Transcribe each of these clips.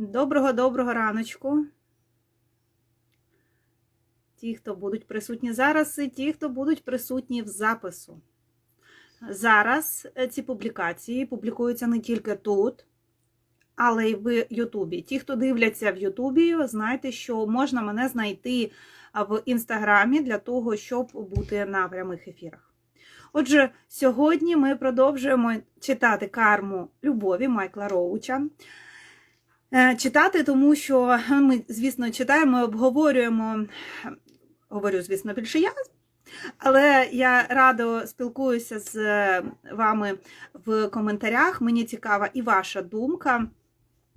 Доброго-доброго раночку. Ті, хто будуть присутні зараз, і ті, хто будуть присутні в запису. Зараз е, ці публікації публікуються не тільки тут, але й в Ютубі. Ті, хто дивляться в Ютубі, знаєте, що можна мене знайти в інстаграмі для того, щоб бути на прямих ефірах. Отже, сьогодні ми продовжуємо читати карму любові Майкла Роуча. Е, Читати, тому що ми, звісно, читаємо, обговорюємо, говорю, звісно, більше я, але я радо спілкуюся з вами в коментарях. Мені цікава і ваша думка.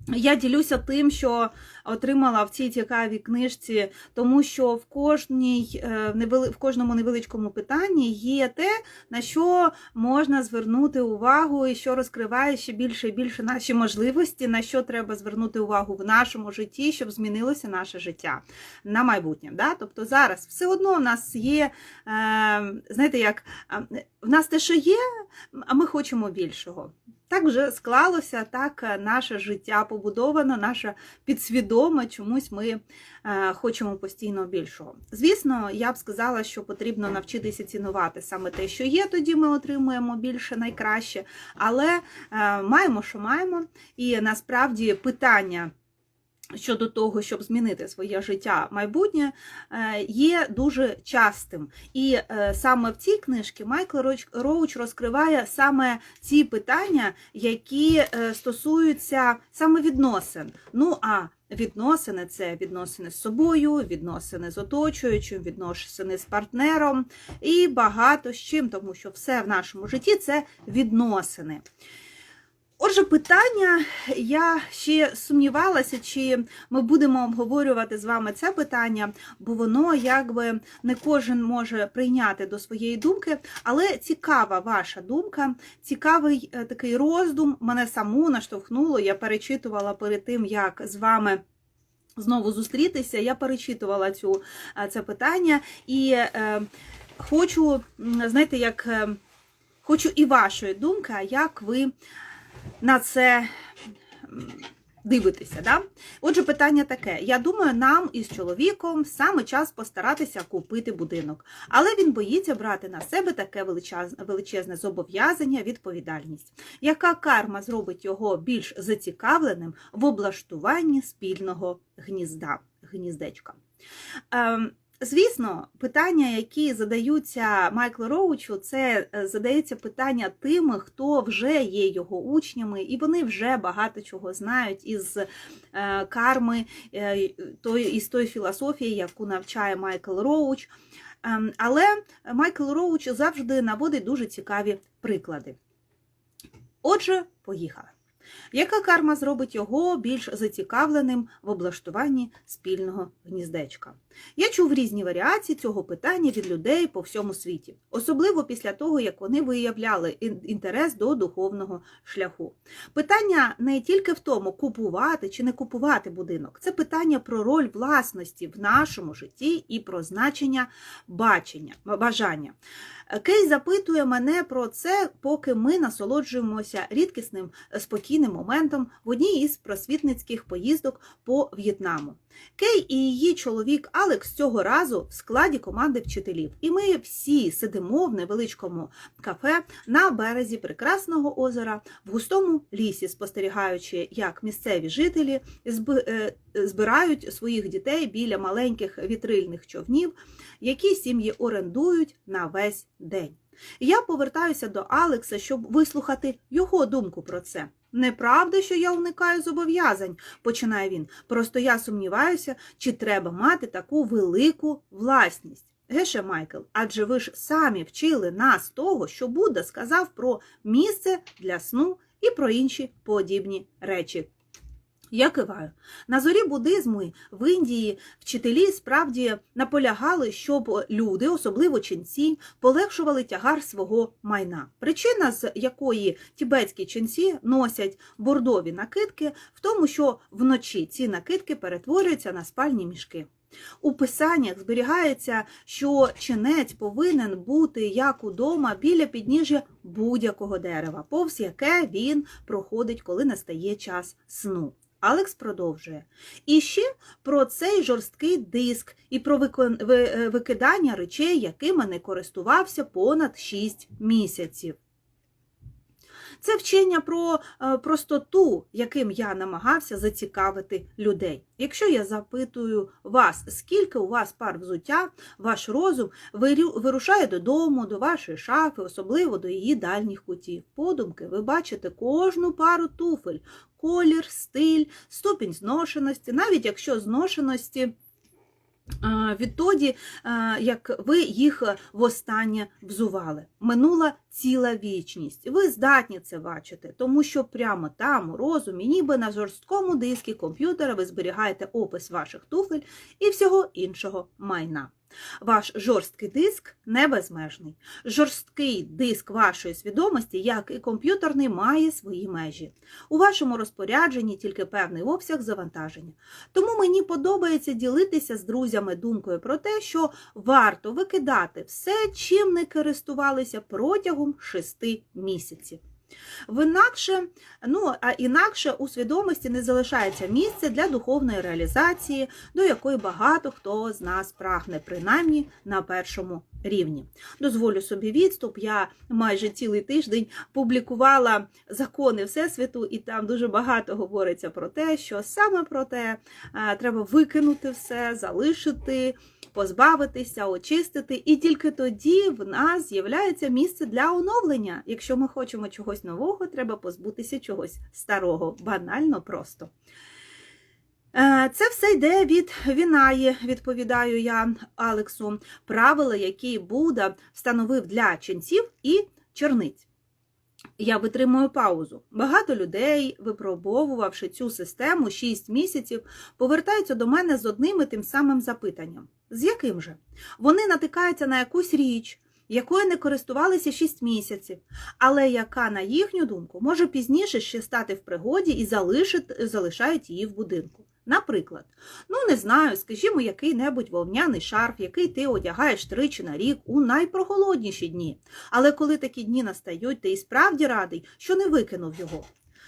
Я ділюся тим, що отримала в цій цікавій книжці, тому що в кожній е, в кожному невеличкому питанні є те, на що можна звернути увагу, і що розкриває ще більше і більше наші можливості, на що треба звернути увагу в нашому житті, щоб змінилося наше життя на майбутнє. Да? Тобто зараз все одно в нас є, е, знаєте, як в нас те, що є, а ми хочемо більшого. Так вже склалося, так наше життя побудовано, наша підсвідома, чомусь ми е, хочемо постійно більшого. Звісно, я б сказала, що потрібно навчитися цінувати саме те, що є, тоді ми отримуємо більше найкраще, але е, маємо, що маємо, і насправді питання. Щодо того, щоб змінити своє життя майбутнє, є дуже частим. І саме в цій книжці Майкл Роуч розкриває саме ці питання, які стосуються саме відносин. Ну а відносини це відносини з собою, відносини з оточуючим, відносини з партнером і багато з чим, тому що все в нашому житті це відносини. Отже, питання, я ще сумнівалася, чи ми будемо обговорювати з вами це питання, бо воно якби не кожен може прийняти до своєї думки, але цікава ваша думка, цікавий е, такий роздум мене саму наштовхнуло. Я перечитувала перед тим, як з вами. Знову зустрітися, я перечитувала цю, е, це питання і е, хочу, знаєте, як е, хочу і вашої думки, як ви на це дивитися. Да? Отже, питання таке: я думаю, нам із чоловіком саме час постаратися купити будинок, але він боїться брати на себе таке величезне зобов'язання, відповідальність. Яка карма зробить його більш зацікавленим в облаштуванні спільного гнізда, гніздечка? Ем, Звісно, питання, які задаються Майклу Роучу, це е, задається питання тим, хто вже є його учнями, і вони вже багато чого знають із е, карми, е, із тої філософії, яку навчає Майкл Роуч. Ем, але Майкл Роуч завжди наводить дуже цікаві приклади. Отже, поїхали. Яка карма зробить його більш зацікавленим в облаштуванні спільного гніздечка? Я чув різні варіації цього питання від людей по всьому світі, особливо після того, як вони виявляли інтерес до духовного шляху. Питання не тільки в тому, купувати чи не купувати будинок, це питання про роль власності в нашому житті і про значення бачення, бажання. Кей запитує мене про це, поки ми насолоджуємося рідкісним спокійним моментом в одній із просвітницьких поїздок по В'єтнаму. Кей і її чоловік Алекс цього разу в складі команди вчителів. І ми всі сидимо в невеличкому кафе на березі прекрасного озера в густому лісі, спостерігаючи, як місцеві жителі е, збирають своїх дітей біля маленьких вітрильних човнів, які сім'ї орендують на весь день. Я повертаюся до Алекса, щоб вислухати його думку про це. Неправда, що я уникаю зобов'язань, починає він. Просто я сумніваюся, чи треба мати таку велику власність. Геше Майкл, адже ви ж самі вчили нас того, що Будда сказав про місце для сну і про інші подібні речі. Я киваю. На зорі буддизму в Індії вчителі справді наполягали, щоб люди, особливо ченці, полегшували тягар свого майна. Причина, з якої тібетські ченці носять бордові накидки, в тому, що вночі ці накидки перетворюються на спальні мішки. У писаннях зберігається, що чинець повинен бути як удома біля підніжжя будь-якого дерева, повз яке він проходить, коли настає час сну. Алекс продовжує. І ще про цей жорсткий диск і про е, викидання речей, якими не користувався понад 6 місяців. Це вчення про е, простоту, яким я намагався зацікавити людей. Якщо я запитую вас, скільки у вас пар взуття, ваш розум вирушає додому, до вашої шафи, особливо до її дальніх кутів. Подумки ви бачите кожну пару туфель, колір, стиль, ступінь зношеності, навіть якщо зношеності. Відтоді, як ви їх востаннє взували. Минула ціла вічність. Ви здатні це бачити, тому що прямо там, у розумі, ніби на жорсткому дискі комп'ютера ви зберігаєте опис ваших туфель і всього іншого майна. Ваш жорсткий диск не безмежний. Жорсткий диск вашої свідомості, як і комп'ютерний, має свої межі. У вашому розпорядженні тільки певний обсяг завантаження. Тому мені подобається ділитися з друзями думкою про те, що варто викидати все, чим не користувалися протягом шести місяців. В інакше, ну, а інакше у свідомості не залишається місця для духовної реалізації, до якої багато хто з нас прагне, принаймні на першому рівні. Дозволю собі відступ. Я майже цілий тиждень публікувала закони Всесвіту, і там дуже багато говориться про те, що саме про те е, треба викинути все, залишити, позбавитися, очистити, і тільки тоді в нас з'являється місце для оновлення. Якщо ми хочемо чогось нового, треба позбутися чогось старого, банально просто. Е, Це все йде від Вінаї, відповідаю я Алексу, правила, які Будда встановив для ченців і черниць. Я витримую паузу. Багато людей, випробовувавши цю систему 6 місяців, повертаються до мене з одним і тим самим запитанням. З яким же? Вони натикаються на якусь річ, якою не користувалися 6 місяців, але яка, на їхню думку, може пізніше ще стати в пригоді і залишить, залишають її в будинку. Наприклад, ну не знаю, скажімо, який-небудь вовняний шарф, який ти одягаєш тричі на рік у найпроголодніші дні. Але коли такі дні настають, ти і справді радий, що не викинув його.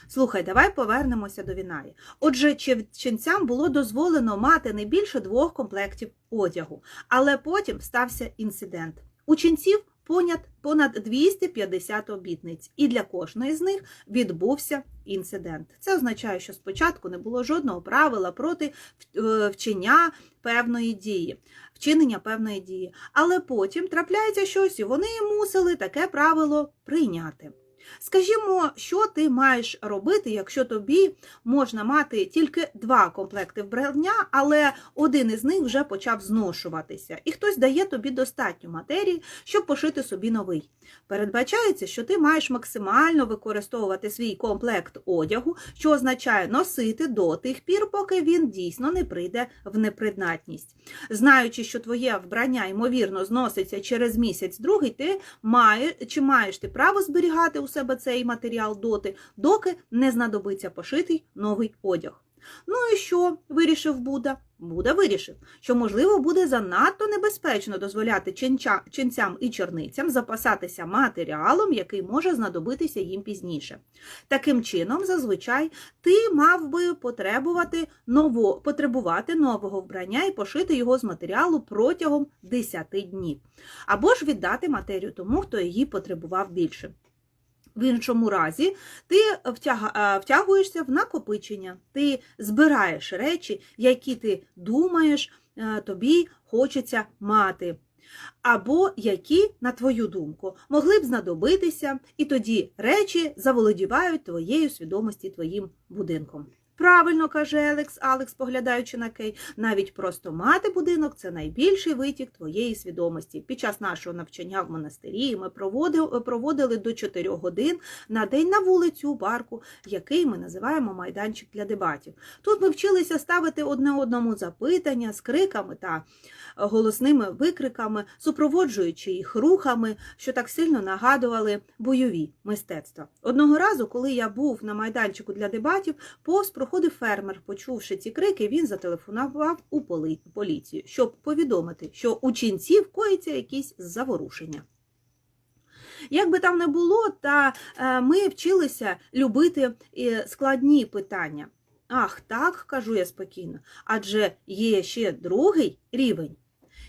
Слухай, давай повернемося до Вінаї. Отже, чен- ченцям було дозволено мати не більше двох комплектів одягу, але потім стався інцидент. У ченців понад, понад 250 обітниць, і для кожної з них відбувся інцидент. Це означає, що спочатку не було жодного правила проти е, вчення певної дії, вчинення певної дії, але потім трапляється щось, і вони мусили таке правило прийняти. Скажімо, що ти маєш робити, якщо тобі можна мати тільки два комплекти вбрання, але один із них вже почав зношуватися, і хтось дає тобі достатньо матерії, щоб пошити собі новий. Передбачається, що ти маєш максимально використовувати свій комплект одягу, що означає носити до тих пір, поки він дійсно не прийде в непридатність. Знаючи, що твоє вбрання ймовірно зноситься через місяць другий, ти маєш чи маєш ти право зберігати у себе цей матеріал доти, доки не знадобиться пошитий новий одяг. Ну і що вирішив Буда? Буда вирішив, що, можливо, буде занадто небезпечно дозволяти ченча, ченцям і черницям запасатися матеріалом, який може знадобитися їм пізніше. Таким чином, зазвичай, ти мав би потребувати, ново, потребувати нового вбрання і пошити його з матеріалу протягом 10 днів, або ж віддати матерію тому, хто її потребував більше. В іншому разі ти е, втягуєшся в накопичення, ти збираєш речі, які ти думаєш, е, тобі хочеться мати, або які, на твою думку, могли б знадобитися, і тоді речі заволодівають твоєю свідомості, твоїм будинком. Правильно каже Елекс, Алекс, поглядаючи на Кей, навіть просто мати будинок це найбільший витік твоєї свідомості. Під час нашого навчання в монастирі ми проводили, до 4 годин на день на вулицю у парку, який ми називаємо майданчик для дебатів. Тут ми вчилися ставити одне одному запитання з криками та голосними викриками, супроводжуючи їх рухами, що так сильно нагадували бойові мистецтва. Одного разу, коли я був на майданчику для дебатів, повз проходив фермер. Почувши ці крики, він зателефонував у поліцію, щоб повідомити, що у ченців коїться якісь заворушення. Як би там не було, та е, ми вчилися любити е, складні питання. Ах, так, кажу я спокійно, адже є ще другий рівень.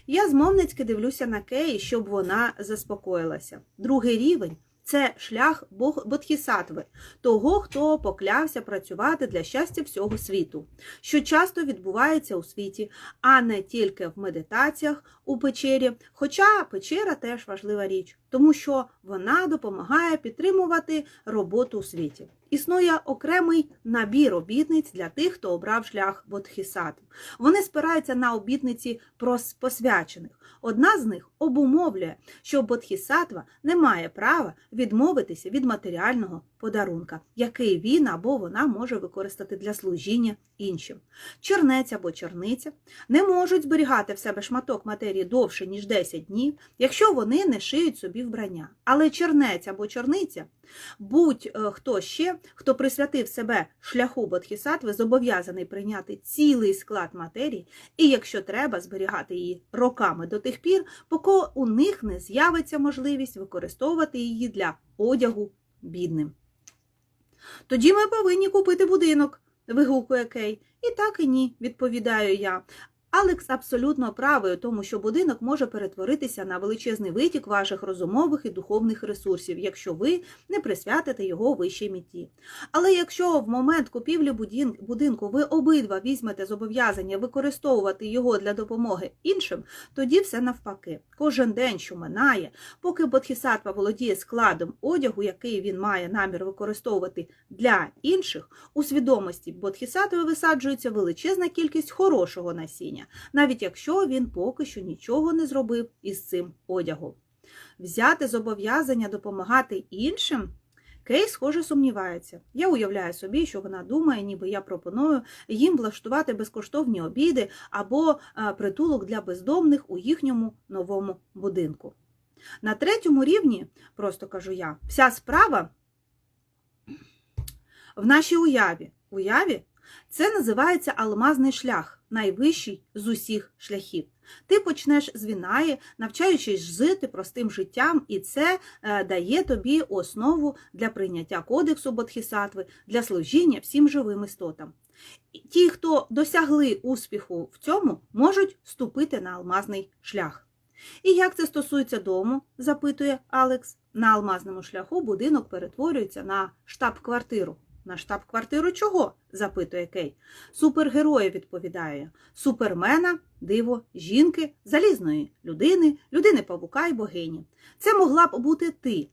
Я змовницьки дивлюся на Кеї, щоб вона заспокоїлася. Другий рівень це шлях Бог- Бодхісаттви, того, хто поклявся працювати для щастя всього світу, що часто відбувається у світі, а не тільки в медитаціях у печері. Хоча печера теж важлива річ, тому що вона допомагає підтримувати роботу у світі. Існує окремий набір обітниць для тих, хто обрав шлях Бодхісаттв. Вони спираються на обітниці посвячених. Одна з них обумовлює, що Бодхісаттва не має права відмовитися від матеріального подарунка, який він або вона може використати для служіння іншим. Чернець або черниця не можуть зберігати в себе шматок матерії довше, ніж 10 днів, якщо вони не шиють собі вбрання. Але чернець або черниця, будь-хто ще, хто присвятив себе шляху Бодхісаттви, зобов'язаний прийняти цілий склад матерії, і якщо треба, зберігати її роками до тих пір, поки у них не з'явиться можливість використовувати її для одягу бідним. Тоді ми повинні купити будинок, вигукує Кей. І так і ні, відповідаю я. Алекс абсолютно правий тому, що будинок може перетворитися на величезний витік ваших розумових і духовних ресурсів, якщо ви не присвятите його вищій меті. Але якщо в момент купівлі будинку ви обидва візьмете зобов'язання використовувати його для допомоги іншим, тоді все навпаки. Кожен день, що минає, поки Бодхісаттва володіє складом одягу, який він має намір використовувати для інших, у свідомості Бодхісаттви висаджується величезна кількість хорошого насіння, навіть якщо він поки що нічого не зробив із цим одягом. Взяти зобов'язання допомагати іншим. Кей, схоже, сумнівається. Я уявляю собі, що вона думає, ніби я пропоную їм влаштувати безкоштовні обіди або е, притулок для бездомних у їхньому новому будинку. На третьому рівні, просто кажу я, вся справа в нашій уяві. Уяві це називається алмазний шлях, найвищий з усіх шляхів. Ти почнеш з Вінаї, навчаючись жити простим життям, і це е, дає тобі основу для прийняття кодексу Бодхісаттви, для служіння всім живим істотам. Ті, хто досягли успіху в цьому, можуть ступити на алмазний шлях. І як це стосується дому, запитує Алекс. На алмазному шляху будинок перетворюється на штаб-квартиру. На штаб-квартиру чого? запитує Кей. Супергероя відповідає. Супермена, диво, жінки, залізної людини, людини павука і богині. Це могла б бути ти.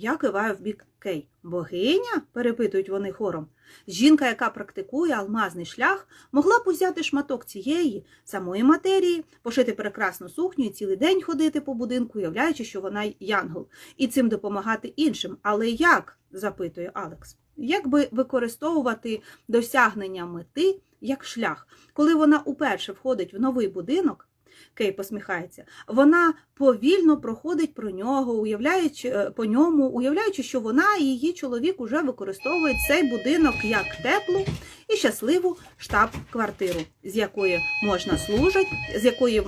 Я киваю в бік Кей. Богиня? перепитують вони хором. Жінка, яка практикує алмазний шлях, могла б узяти шматок цієї самої матерії, пошити прекрасну сукню і цілий день ходити по будинку, уявляючи, що вона янгол, і цим допомагати іншим. Але як? запитує Алекс. Як би використовувати досягнення мети як шлях? Коли вона уперше входить в новий будинок, Кей посміхається, вона повільно проходить про нього, уявляючи е, по ньому, уявляючи, що вона і її чоловік уже використовують цей будинок як теплу і щасливу штаб-квартиру, з якої можна служить, з якої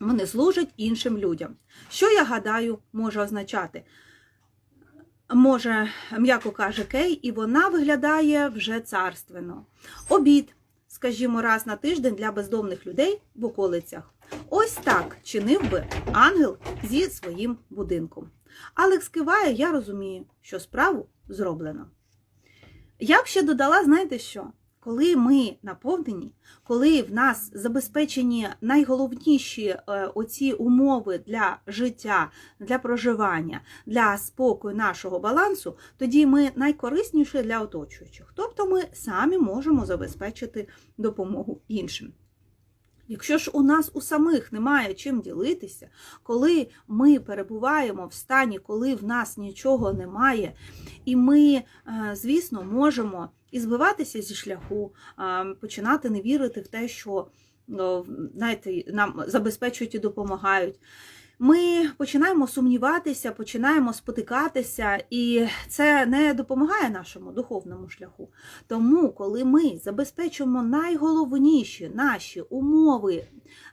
вони служать іншим людям. Що я гадаю, може означати? Може, м'яко каже Кей, і вона виглядає вже царственно. Обід, скажімо, раз на тиждень для бездомних людей в околицях. Ось так чинив би ангел зі своїм будинком. Алекс киває, я розумію, що справу зроблено. Я б ще додала, знаєте що? Коли ми наповнені, коли в нас забезпечені найголовніші е, оці умови для життя, для проживання, для спокою нашого балансу, тоді ми найкорисніші для оточуючих. Тобто ми самі можемо забезпечити допомогу іншим. Якщо ж у нас у самих немає чим ділитися, коли ми перебуваємо в стані, коли в нас нічого немає, і ми, е, звісно, можемо і збиватися зі шляху, починати не вірити в те, що ну, знаєте, нам забезпечують і допомагають. Ми починаємо сумніватися, починаємо спотикатися, і це не допомагає нашому духовному шляху. Тому, коли ми забезпечуємо найголовніші наші умови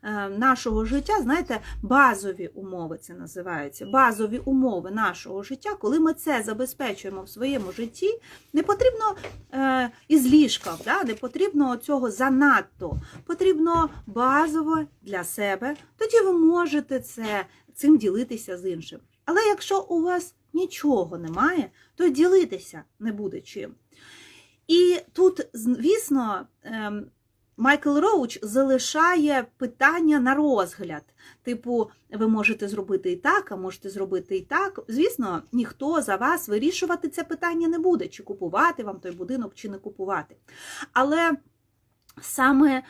е, нашого життя, знаєте, базові умови це називається, базові умови нашого життя, коли ми це забезпечуємо в своєму житті, не потрібно е, із ліжка, не потрібно цього занадто, потрібно базово для себе. Тоді ви можете це, цим ділитися з іншим. Але якщо у вас нічого немає, то ділитися не буде чим. І тут, звісно, ем, Майкл Роуч залишає питання на розгляд. Типу, ви можете зробити і так, а можете зробити і так. Звісно, ніхто за вас вирішувати це питання не буде, чи купувати вам той будинок, чи не купувати. Але саме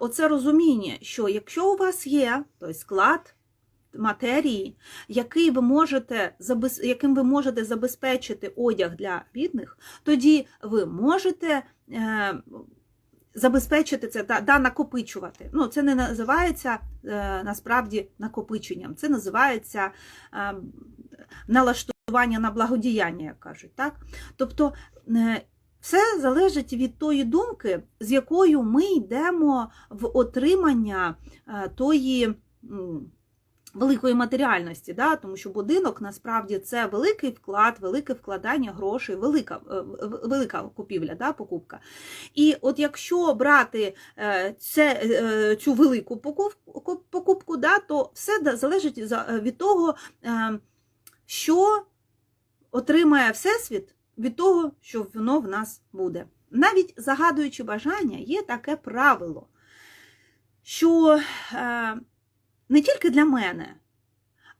оце розуміння, що якщо у вас є той склад матерії, який ви можете, яким ви можете забезпечити одяг для бідних, тоді ви можете. Е, Забезпечити це да, да, накопичувати. Ну, це не називається е, насправді накопиченням, це називається е, налаштування на благодіяння, як кажуть. Так? Тобто все залежить від тої думки, з якою ми йдемо в отримання тої. Великої матеріальності, да? тому що будинок насправді це великий вклад, велике вкладання грошей, велика е, велика купівля, да? покупка. І от якщо брати е, це, е, цю велику покупку, покупку да, то все залежить від того, що отримає Всесвіт від того, що воно в нас буде. Навіть загадуючи бажання, є таке правило, що не тільки для мене,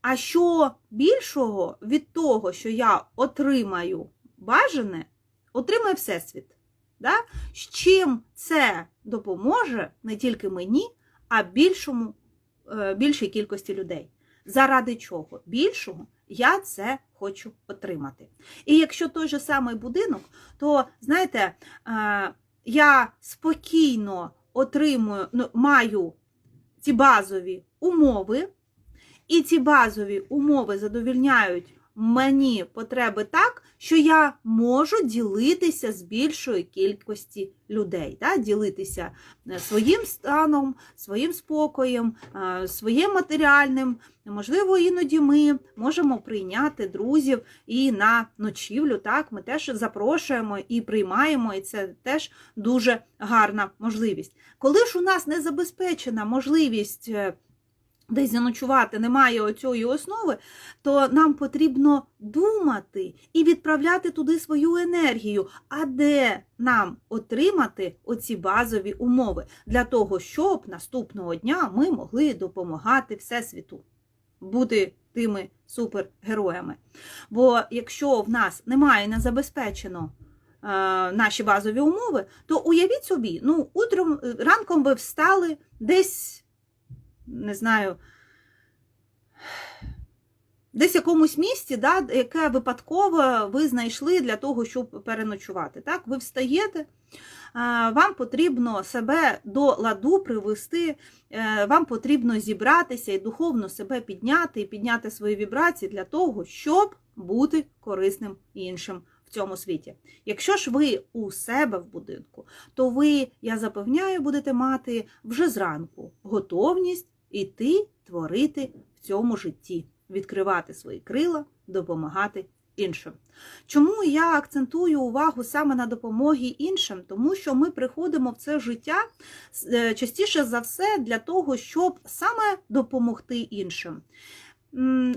а що більшого від того, що я отримаю бажане, отримає Всесвіт. Да? З чим це допоможе не тільки мені, а більшому, е, більшій кількості людей. Заради чого? Більшого я це хочу отримати. І якщо той же самий будинок, то знаєте, е, я спокійно отримую, ну, маю ці базові умови, і ці базові умови задовільняють мені потреби так, що я можу ділитися з більшої кількості людей, да? ділитися е, своїм станом, своїм спокоєм, е, своїм матеріальним. Можливо, іноді ми можемо прийняти друзів і на ночівлю. Так, ми теж запрошуємо і приймаємо, і це теж дуже гарна можливість. Коли ж у нас не забезпечена можливість. Десь заночувати немає оцієї основи, то нам потрібно думати і відправляти туди свою енергію. А де нам отримати оці базові умови для того, щоб наступного дня ми могли допомагати Всесвіту, бути тими супергероями. Бо якщо в нас немає не забезпечено е, наші базові умови, то уявіть собі, ну, утром е, ранком ви встали десь, не знаю, десь в якомусь місці, да, яке випадково ви знайшли для того, щоб переночувати. Так? Ви встаєте, е, вам потрібно себе до ладу привести, е, вам потрібно зібратися і духовно себе підняти, і підняти свої вібрації для того, щоб бути корисним іншим в цьому світі. Якщо ж ви у себе в будинку, то ви, я запевняю, будете мати вже зранку готовність іти творити в цьому житті, відкривати свої крила, допомагати іншим. Чому я акцентую увагу саме на допомогі іншим? Тому що ми приходимо в це життя е, частіше за все для того, щоб саме допомогти іншим.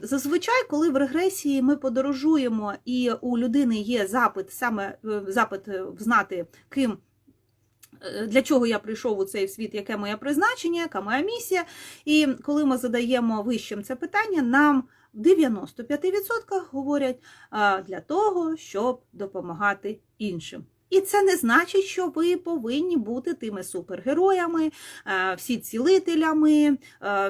Зазвичай, коли в регресії ми подорожуємо, і у людини є запит, саме е, запит е, взнати, ким. Е, Для чого я прийшов у цей світ, яке моє призначення, яка моя місія? І коли ми задаємо вищим це питання, нам в 95% говорять для того, щоб допомагати іншим. І це не значить, що ви повинні бути тими супергероями, всі цілителями,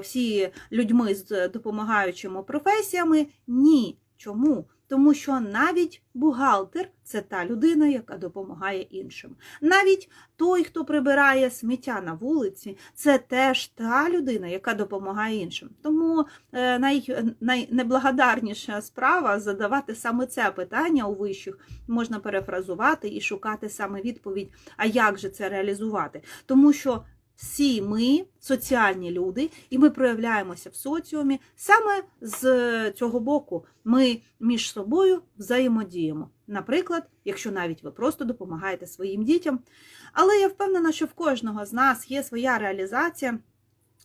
всі людьми з допомагаючими професіями. Ні. Чому? Тому що навіть бухгалтер це та людина, яка допомагає іншим. Навіть той, хто прибирає сміття на вулиці, це теж та людина, яка допомагає іншим. Тому е, най, найнеблагодарніша справа задавати саме це питання у вищих можна перефразувати і шукати саме відповідь, а як же це реалізувати? Тому що всі ми соціальні люди, і ми проявляємося в соціумі саме з цього боку. Ми між собою взаємодіємо. Наприклад, якщо навіть ви просто допомагаєте своїм дітям. Але я впевнена, що в кожного з нас є своя реалізація.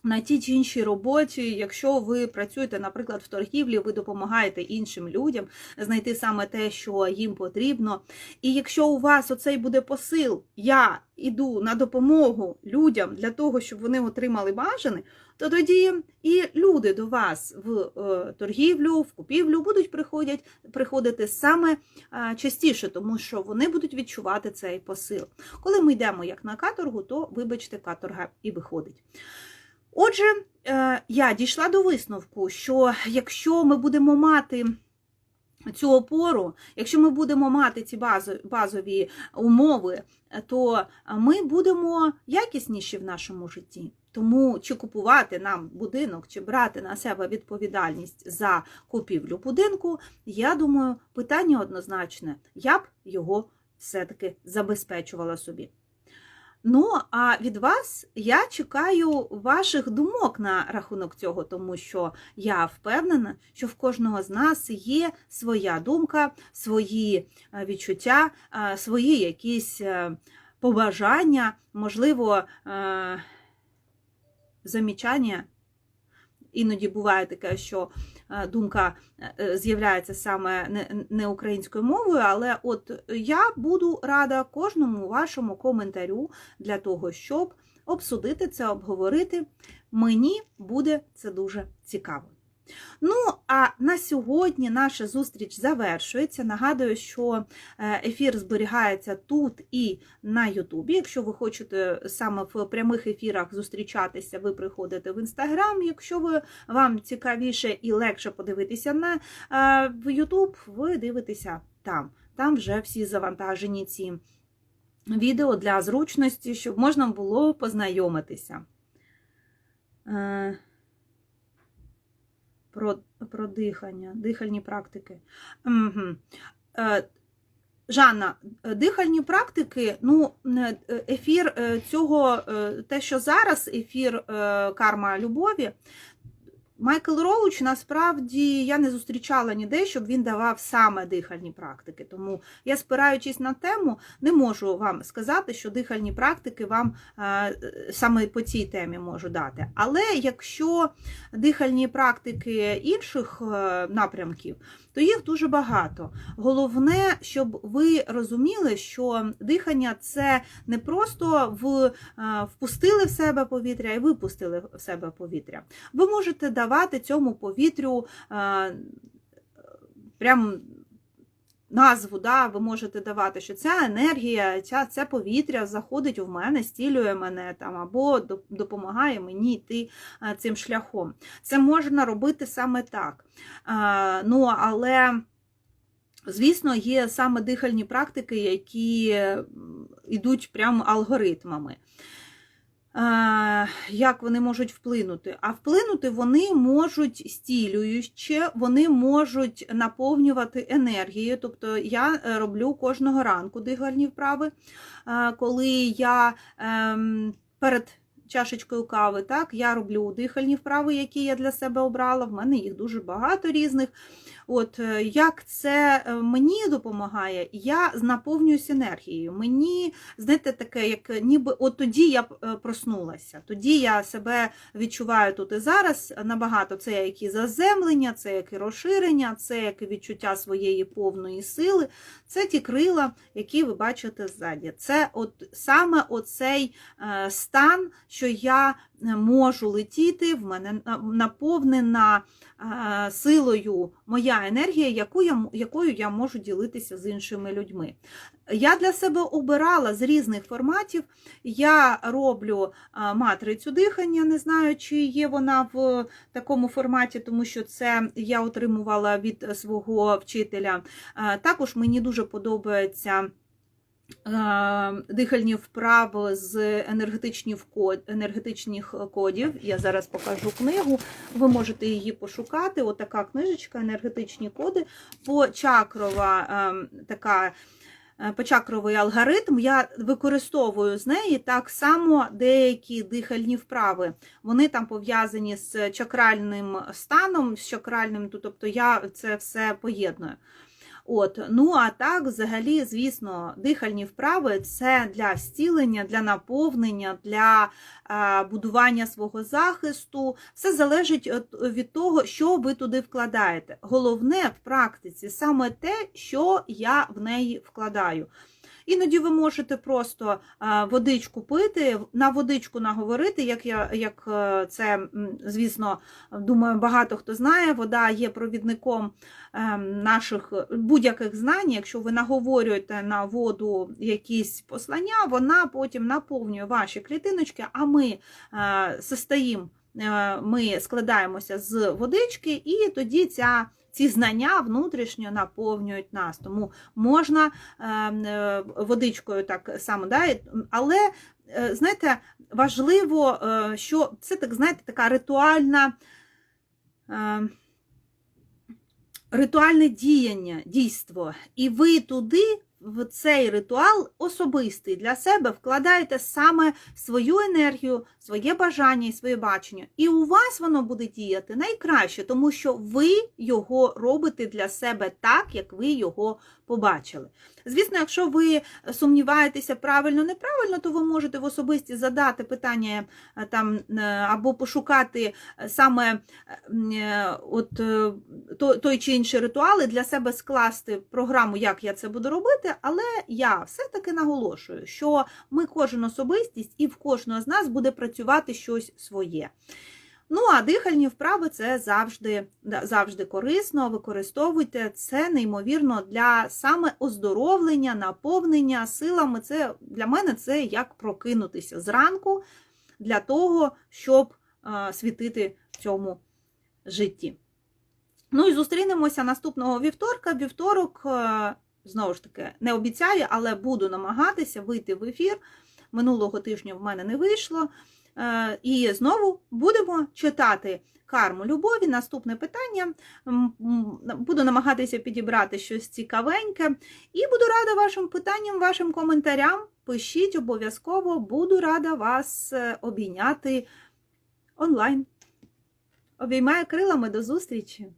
На тій чи іншій роботі, якщо ви працюєте, наприклад, в торгівлі, ви допомагаєте іншим людям знайти саме те, що їм потрібно. І якщо у вас оцей буде посил, я іду на допомогу людям для того, щоб вони отримали бажане, то тоді і люди до вас в е, торгівлю, в купівлю будуть приходять, приходити саме частіше, тому що вони будуть відчувати цей посил. Коли ми йдемо як на каторгу, то, вибачте, каторга і виходить. Отже, е, я дійшла до висновку, що якщо ми будемо мати цю опору, якщо ми будемо мати ці базові умови, то ми будемо якісніші в нашому житті. Тому чи купувати нам будинок, чи брати на себе відповідальність за купівлю будинку, я думаю, питання однозначне. Я б його все-таки забезпечувала собі. Ну, а від вас я чекаю ваших думок на рахунок цього, тому що я впевнена, що в кожного з нас є своя думка, свої е, відчуття, е, свої якісь е, побажання, можливо, замічання. Іноді буває таке, що Е, думка е, з'являється саме не українською мовою, але от я буду рада кожному вашому коментарю для того, щоб обсудити це, обговорити. Мені буде це дуже цікаво. Ну, а на сьогодні наша зустріч завершується. Нагадую, що е, ефір зберігається тут і на Ютубі. Якщо ви хочете саме в прямих ефірах зустрічатися, ви приходите в Інстаграм. Якщо ви, вам цікавіше і легше подивитися на е, в Ютуб, ви дивитеся там. Там вже всі завантажені ці відео для зручності, щоб можна було познайомитися. Е, про про дихання, дихальні практики. Угу. Жанна, дихальні практики, ну, е, ефір цього, те, що зараз ефір карма любові, Майкл Роуч насправді я не зустрічала ніде, щоб він давав саме дихальні практики. Тому я, спираючись на тему, не можу вам сказати, що дихальні практики вам е, саме по цій темі можу дати. Але якщо дихальні практики інших е, напрямків, то їх дуже багато. Головне, щоб ви розуміли, що дихання це не просто в, е, впустили в себе повітря і випустили в себе повітря. Ви можете давати цьому повітрю е, прям назву, да, ви можете давати, що ця енергія, ця, це повітря заходить в мене, стілює мене там, або допомагає мені йти е, цим шляхом. Це можна робити саме так. Ну, але. Звісно, є саме дихальні практики, які йдуть прямо алгоритмами як вони можуть вплинути? А вплинути вони можуть стілюючи, вони можуть наповнювати енергією. Тобто я е, роблю кожного ранку дихальні вправи, коли я ем, перед чашечкою кави, так, я роблю дихальні вправи, які я для себе обрала. В мене їх дуже багато різних. От е, Як це е, мені допомагає, я наповнююсь енергією. Мені, знаєте, таке, як ніби от тоді я е, проснулася, тоді я себе відчуваю тут і зараз набагато це як і заземлення, це як і розширення, це як і відчуття своєї повної сили, це ті крила, які ви бачите ззаді. Це от саме оцей стан, що я можу летіти, в мене наповнена силою моя моя енергія, яку я, якою я можу ділитися з іншими людьми. Я для себе обирала з різних форматів. Я роблю матрицю дихання, не знаю, чи є вона в такому форматі, тому що це я отримувала від свого вчителя. Також мені дуже подобається. Е, Дихальні вправи з енергетичних кодів. Я зараз покажу книгу. Ви можете її пошукати. Отака книжечка, енергетичні коди. Почакрова ем, така е, почакровий алгоритм. Я використовую з неї так само деякі дихальні вправи. Вони там пов'язані з чакральним станом, з чакральним, тобто я це все поєдную. От, ну а так, взагалі, звісно, дихальні вправи це для зцілення, для наповнення, для е, будування свого захисту. Все залежить від того, що ви туди вкладаєте. Головне в практиці саме те, що я в неї вкладаю. Іноді ви можете просто е, водичку пити, на водичку наговорити, як я як е, це, звісно, думаю, багато хто знає. Вода є провідником ем, наших будь-яких знань. Якщо ви наговорюєте на воду якісь послання, вона потім наповнює ваші клітиночки, а ми е, состоїм, е, ми складаємося з водички, і тоді ця. Ці знання внутрішньо наповнюють нас, тому можна е, е, водичкою так само, да, але е, знаєте, важливо, е, що це так, знаєте, така ритуальна. Ритуальне діяння, дійство, і ви туди, в цей ритуал особистий для себе вкладаєте саме свою енергію, своє бажання і своє бачення. І у вас воно буде діяти найкраще, тому що ви його робите для себе так, як ви його побачили. Звісно, якщо ви сумніваєтеся правильно, неправильно, то ви можете в особисті задати питання е, там е, або пошукати е, саме от той чи інший ритуал і для себе скласти програму, як я це буду робити. Але я все-таки наголошую, що ми кожен особистість, і в кожного з нас буде працювати щось своє. Ну, а дихальні вправи це завжди, завжди корисно. Використовуйте це неймовірно для саме оздоровлення, наповнення силами. Це для мене це як прокинутися зранку для того, щоб світити в цьому житті. Ну і зустрінемося наступного вівторка. Вівторок, е, знову ж таки, не обіцяю, але буду намагатися вийти в ефір. Минулого тижня в мене не вийшло. Е, І знову будемо читати карму любові. Наступне питання. Буду намагатися підібрати щось цікавеньке. І буду рада вашим питанням, вашим коментарям. Пишіть обов'язково, буду рада вас е, обійняти онлайн. Обіймаю крилами до зустрічі!